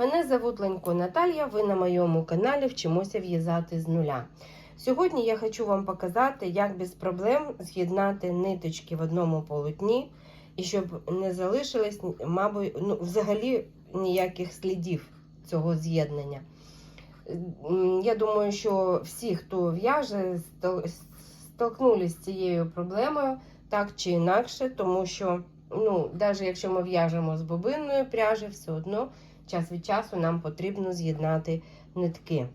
Мене зовут Ленько Наталія, ви на моєму каналі Вчимося в'язати з нуля. Сьогодні я хочу вам показати, як без проблем з'єднати ниточки в одному полотні і щоб не залишилось, мабуть, ну, взагалі ніяких слідів цього з'єднання. Я думаю, що всі, хто в'яже, стол- столкнулись з цією проблемою так чи інакше, тому що, ну, навіть якщо ми в'яжемо з бобинної пряжі, все одно час від часу нам потрібно з'єднати нитки.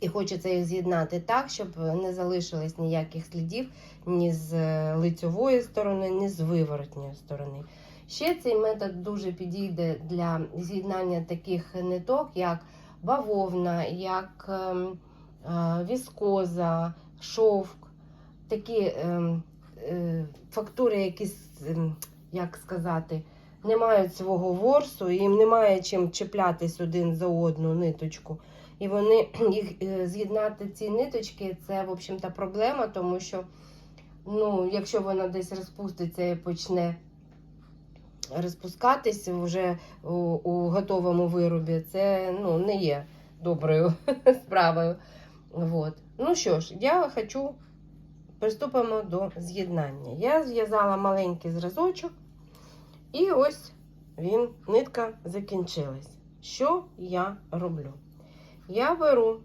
І хочеться їх з'єднати так, щоб не залишилось ніяких слідів ні з е, лицьової сторони, ні з виворотньої сторони. Ще цей метод дуже підійде для з'єднання таких ниток, як бавовна, як ем, е, віскоза, шовк, такі ем, е, фактури, які, ем, як сказати, не мають свого ворсу, їм немає чим чіплятись один за одну ниточку. І вони їх е, з'єднати ці ниточки, це, в общем-то, проблема, тому що, ну, якщо вона десь розпуститься і почне розпускатись вже у, у готовому виробі, це ну, не є доброю справою. Вот. Ну що ж, я хочу приступимо до з'єднання. Я зв'язала маленький зразочок, і ось він, нитка закінчилась. Що я роблю? Я беру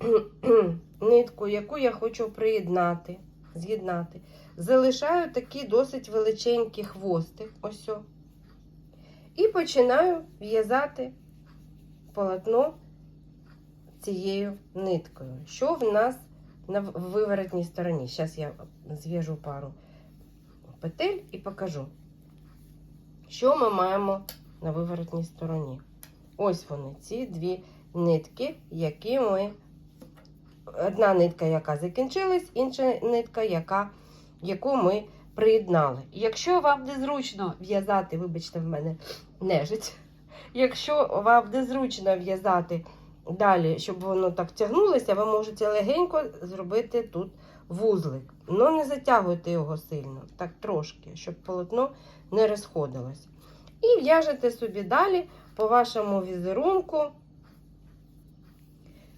нитку, яку я хочу приєднати, з'єднати. Залишаю такий досить величенький хвостик, ось. о. І починаю в'язати полотно цією ниткою. Що в нас на виворотній стороні? Зараз я зв'яжу пару петель і покажу, що ми маємо на виворотній стороні. Ось вони, ці дві нитки, які ми. Одна нитка, яка закінчилась, інша нитка, яка, яку ми приєднали. Якщо вам незручно в'язати, вибачте, в мене нежить. Якщо вам незручно в'язати далі, щоб воно так тягнулося, ви можете легенько зробити тут вузлик. Ну не затягуйте його сильно, так трошки, щоб полотно не розходилось. І в'яжете собі далі по вашому візерунку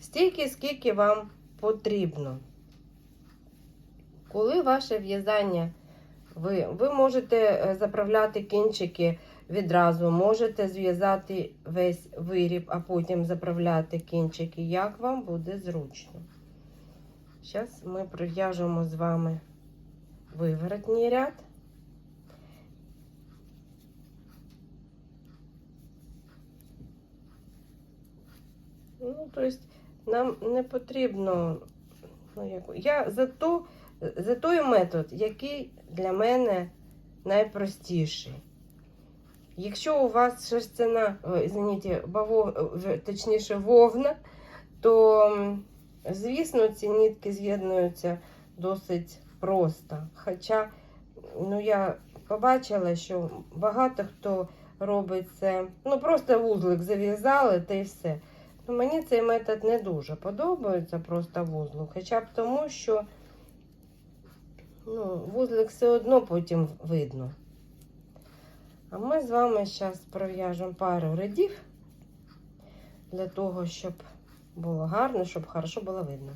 стільки, скільки вам потрібно. Коли ваше в'язання, ви, ви можете е, заправляти кінчики відразу, можете зв'язати весь виріб, а потім заправляти кінчики, як вам буде зручно. Зараз ми пров'яжемо з вами виворотній ряд. Ну, то есть нам не потрібно. Ну, як, я за, то, за той метод, який для мене найпростіший. Якщо у вас шерстяна, извините, бавов, точніше вовна, то, звісно, ці нитки з'єднуються досить просто. Хоча, ну, я побачила, що багато хто робить це, ну, просто вузлик зав'язали та й все. Ну, мені цей метод не дуже подобається, просто вузлик. Хоча б тому, що ну, вузлик все одно потім видно. А ми з вами зараз пров'яжемо пару рядів для того, щоб було гарно, щоб хорошо було видно.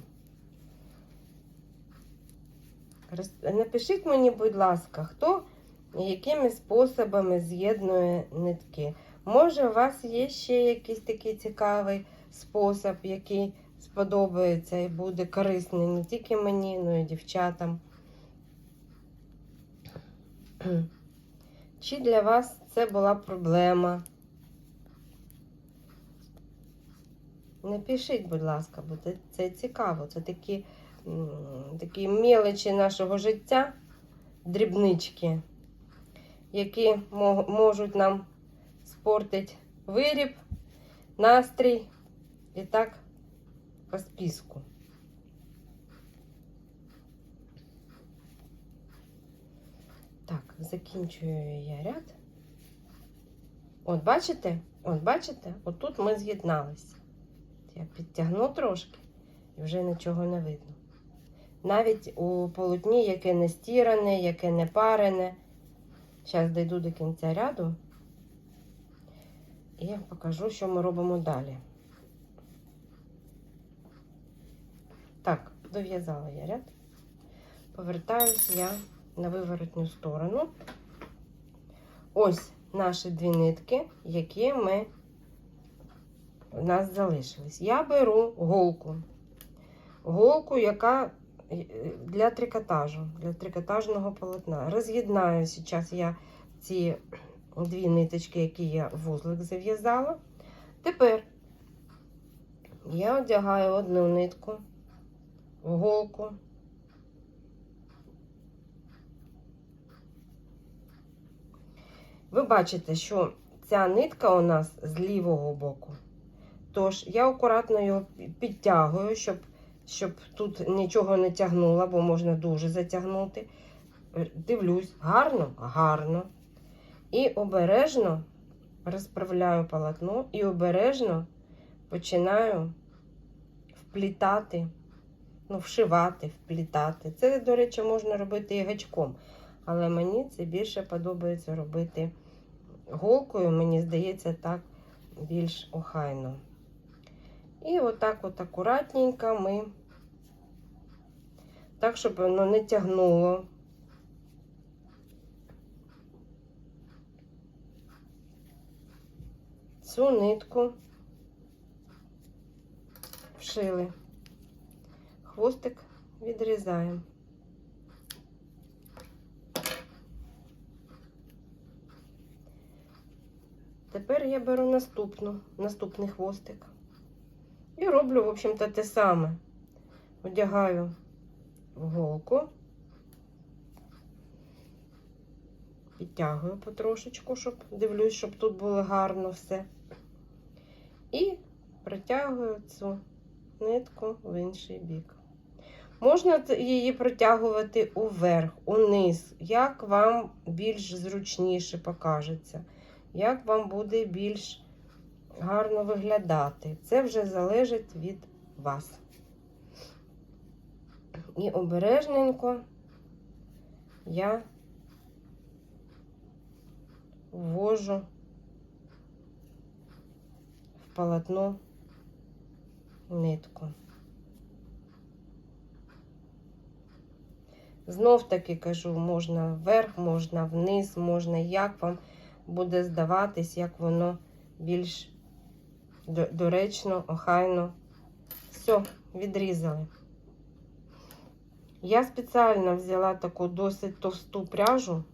Напишіть мені, будь ласка, хто якими способами з'єднує нитки. Може, у вас є ще якийсь такий цікавий спосіб, який сподобається і буде корисний не тільки мені, але й дівчатам. Чи для вас це була проблема? Напишіть, будь ласка, бо це- це цікаво. Це такі, такі мелочі нашого життя, дрібнички, які можуть нам спортити виріб, настрій і так по списку. Так, закінчую я ряд. От бачите? От бачите? От тут ми з'єдналися. Я підтягну трошки і вже нічого не видно. Навіть у полотні, яке не стіране, яке не парене. Зараз дійду до кінця ряду. І я покажу, що ми робимо далі. Так, дов'язала я ряд. Повертаюсь я на виворотню сторону. Ось наші дві нитки, які ми у нас залишились. Я беру голку. Голку, яка е, для трикотажу, для трикотажного полотна. Роз'єднаю зараз я ці дві ниточки, які я в вузлик зав'язала. Тепер я одягаю одну нитку голку. Ви бачите, що ця нитка у нас з лівого боку. Тож я акуратно його підтягую, щоб, щоб тут нічого не тягнуло, бо можна дуже затягнути. Дивлюсь, гарно, гарно. І обережно розправляю полотно і обережно починаю вплітати, ну, вшивати, вплітати. Це, до речі, можна робити і гачком. Але мені це більше подобається робити голкою, мені здається, так більш охайно. І отак от акуратненько ми, так, щоб воно не тягнуло. Цю нитку вшили. Хвостик відрізаємо. Тепер я беру наступну, наступний хвостик. І роблю, в общем-то, те саме. Одягаю голку, підтягую потрошечку, щоб дивлюсь, щоб тут було гарно все. І протягую цю нитку в інший бік. Можна її протягувати уверх, униз, як вам більш зручніше покажеться, як вам буде більш гарно виглядати. Це вже залежить від вас. І обережненько я ввожу в полотно нитку. Знов таки кажу, можна вверх, можна вниз, можна як вам буде здаватись, як воно більш доречно, охайно. Все, відрізали. Я спеціально взяла таку досить товсту пряжу,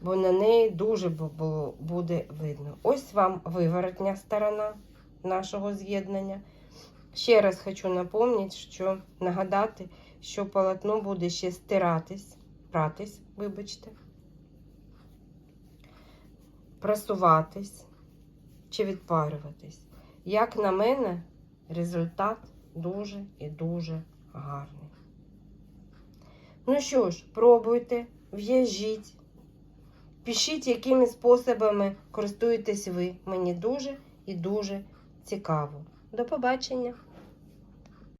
бо на неї дуже було, буде видно. Ось вам виворотня сторона нашого з'єднання. Ще раз хочу напомнити, що нагадати, що полотно буде ще стиратись, пратись, вибачте, просуватись чи відпарюватись. Як на мене, результат дуже і дуже гарний. Ну що ж, пробуйте, в'яжіть, пишіть, якими способами користуєтесь ви. Мені дуже і дуже цікаво. До побачення!